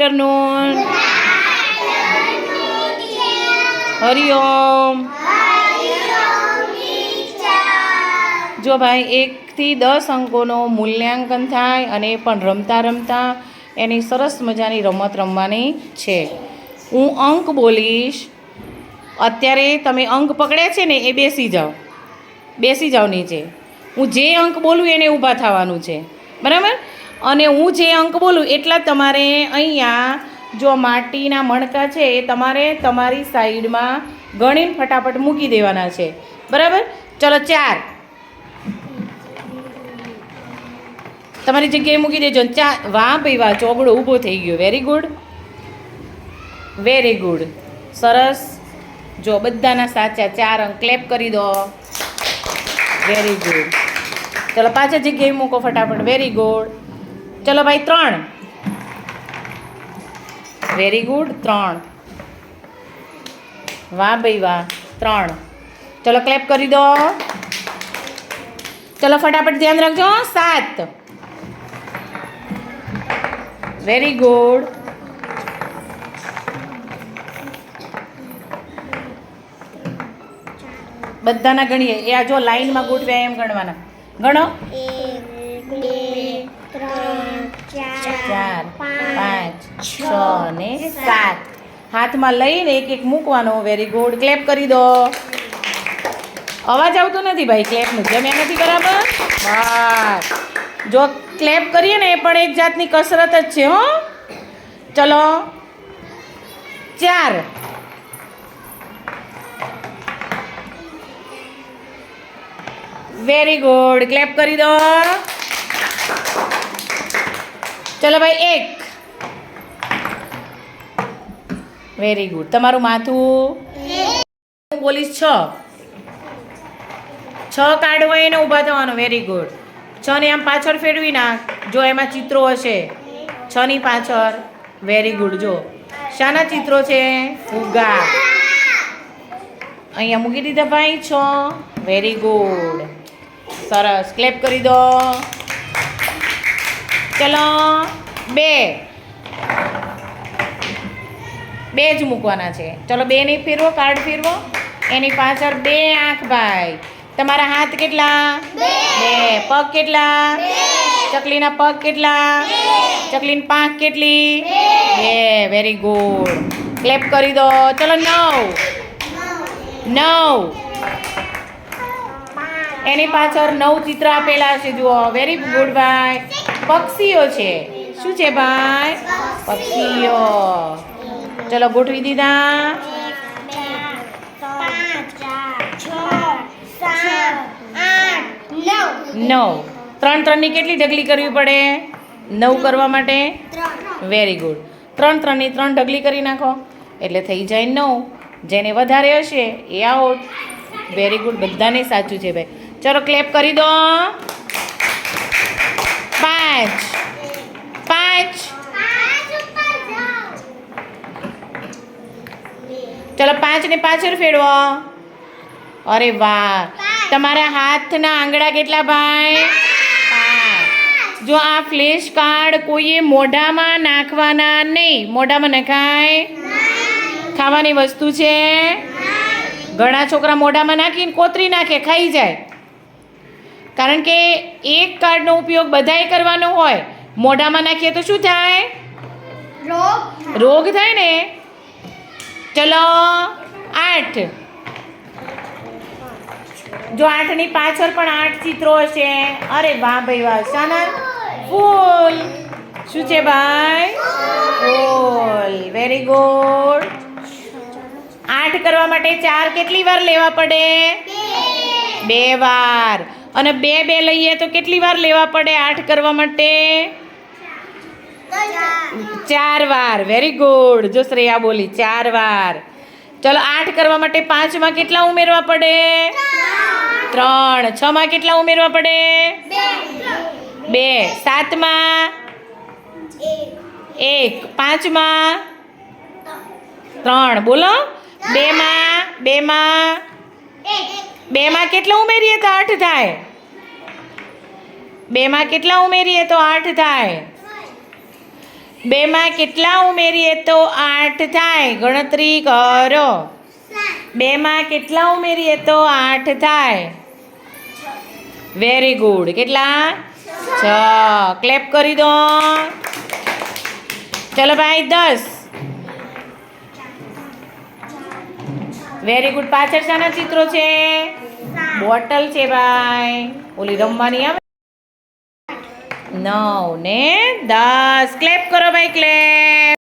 Afternoon Hariom. જો ભાઈ એકથી દસ અંકોનો મૂલ્યાંકન થાય અને પણ રમતા રમતા એની સરસ મજાની રમત રમવાની છે. હું અંક બોલીશ. અત્યારે તમે અંક પકડ્યા છે ને, એ બેસી જાઓ. બેસી જાઓ નીચે. હું જે અંક બોલું એને ઊભા થવાનું છે. બરાબર? અને હું જે અંક બોલું એટલા તમારે અહીંયા જો માટીના મણકા છે એ તમારે તમારી સાઈડમાં ગણીને ફટાફટ મૂકી દેવાના છે. બરાબર? ચલો, ચાર. તમારી જગ્યાએ મૂકી દેજો. ચા વાહ ભાઈ, વાહ, ચોગડો ઊભો થઈ ગયો. વેરી ગુડ વેરી ગુડ સરસ. જો બધાના સાચા ચાર અંક ક્લેપ કરી દો. વેરી ગુડ ચલો, પાછા જગ્યાએ મૂકો ફટાફટ. વેરી ગુડ ચલો ભાઈ, ત્રણ. વેરી ગુડ ત્રણ. વાહ ભાઈ વાહ, ત્રણ. ચલો ક્લેપ કરી દો. ચલો ફટાફટ ધ્યાન રાખજો સાત. વેરી ગુડ બધાના ગણીએ. એ આ જો લાઈનમાં ગોઠવ્યા એમ ગણવાના. ગણો. ત્રણ. ચાર પાંચ છ ને સાત. હાથમાં લઈને એક એક મૂકવાનો. વેરી ગુડ ક્લેપ કરી દો. અવાજ આવતો નથી ભાઈ ક્લેપનું એ નથી બરાબર? બસ. જો ક્લેપ કરીએ ને એ પણ એક જાતની કસરત જ છે હો. ચલો. ચાર. વેરી ગુડ ક્લેપ કરી દો. ચલો ભાઈ, એક. વેરી ગુડ તમારું માથું? બોલીશ છ. છ કાર્ડ હોય એને ઊભા થવાનું. વેરી ગુડ છ ને આમ પાછળ ફેરવી નાખ. જો એમાં ચિત્રો હશે. છ ની પાછળ. વેરી ગુડ જો. શાના ચિત્રો છે? ફુગ્ગા. અહીંયા મૂકી દીધા ભાઈ, છ. વેરી ગુડ સરસ. ક્લેપ કરી દો. ચલો બે. બે જ મૂકવાના છે. ચલો બે નહીં ફેરવો કાર્ડ ફેરવો. એની પાછળ બે આંખ ભાઈ. તમારા હાથ કેટલા? બે. પગ કેટલા? ચકલીના પગ કેટલા? ચકલીની પાંખ કેટલી? બે. વેરી ગુડ ક્લેપ કરી દો. ચલો નવ. નવ. એની પાછળ નવ ચિત્ર આપેલા છે જુઓ. વેરી ગુડ ભાઈ. પક્ષીઓ છે. શું છે ભાઈ? પક્ષીઓ. ચલો ગોઠવી દીધા. નવ. ત્રણ ત્રણની કેટલી ઢગલી કરવી પડે? નવ કરવા માટે? વેરી ગુડ ત્રણ ત્રણની ત્રણ ઢગલી કરી નાખો. એટલે થઈ જાય નવ. જેને વધારે હશે એ આઉટ વેરી ગુડ બધાને સાચું છે ભાઈ. ચલો ક્લેપ કરી દો. પાંચ. પાંચ. ચલો પાંચ ને પાછળ ફેરવો. અરે વાહ. તમારા હાથના આંગળા કેટલા ભાઈ? જો આ ફ્લેશ કાર્ડ કોઈએ મોઢામાં નાખવાના નહીં, મોઢામાં નખાય? ખાવાની વસ્તુ છે? ઘણા છોકરા મોઢામાં નાખીને કોતરી નાખે, ખાઈ જાય. કારણ કે એક કાર્ડનો ઉપયોગ બધાએ કરવાનો હોય. મોઢામાં નાખીએ તો શું થાય? રોગ રોગ થાય ને? ચલો આઠ. જો આઠની પાછળ પણ આઠ ચિત્રો હશે. અરે વાહ ભાઈ વાહ શાના. ફૂલ. શું છે ભાઈ? ફૂલ. વેરી ગુડ આઠ કરવા માટે ચાર કેટલી વાર લેવા પડે? બે વાર. અને બે બે લઈએ તો કેટલી વાર લેવા પડે આઠ કરવા માટે? ચાર વાર. વેરી ગુડ જો શ્રેયા બોલી, ચાર વાર. ચલો, આઠ કરવા માટે પાંચમાં કેટલા ઉમેરવા પડે? ત્રણ. છમાં કેટલા ઉમેરવા પડે? બે. સાતમાં? એક. પાંચમાં? ત્રણ. બોલો. બેમાં? બેમાં? બેમાં કેટલા ઉમેરીએ તો આઠ થાય. બેમાં કેટલા ઉમેરીએ તો આઠ થાય. બેમાં કેટલા ઉમેરીએ તો આઠ થાય. ગણતરી કરો. બેમાં કેટલા ઉમેરીએ તો આઠ થાય. વેરી ગુડ કેટલા? છ. ક્લેપ કરી દો. ચલો ભાઈ, દસ. વેરી ગુડ પાછળ શાના ચિત્રો છે? બોટલ છે ભાઈ. ઓલી રમવાની આવે. નવ ને દસ. ક્લેપ કરો ભાઈ ક્લેપ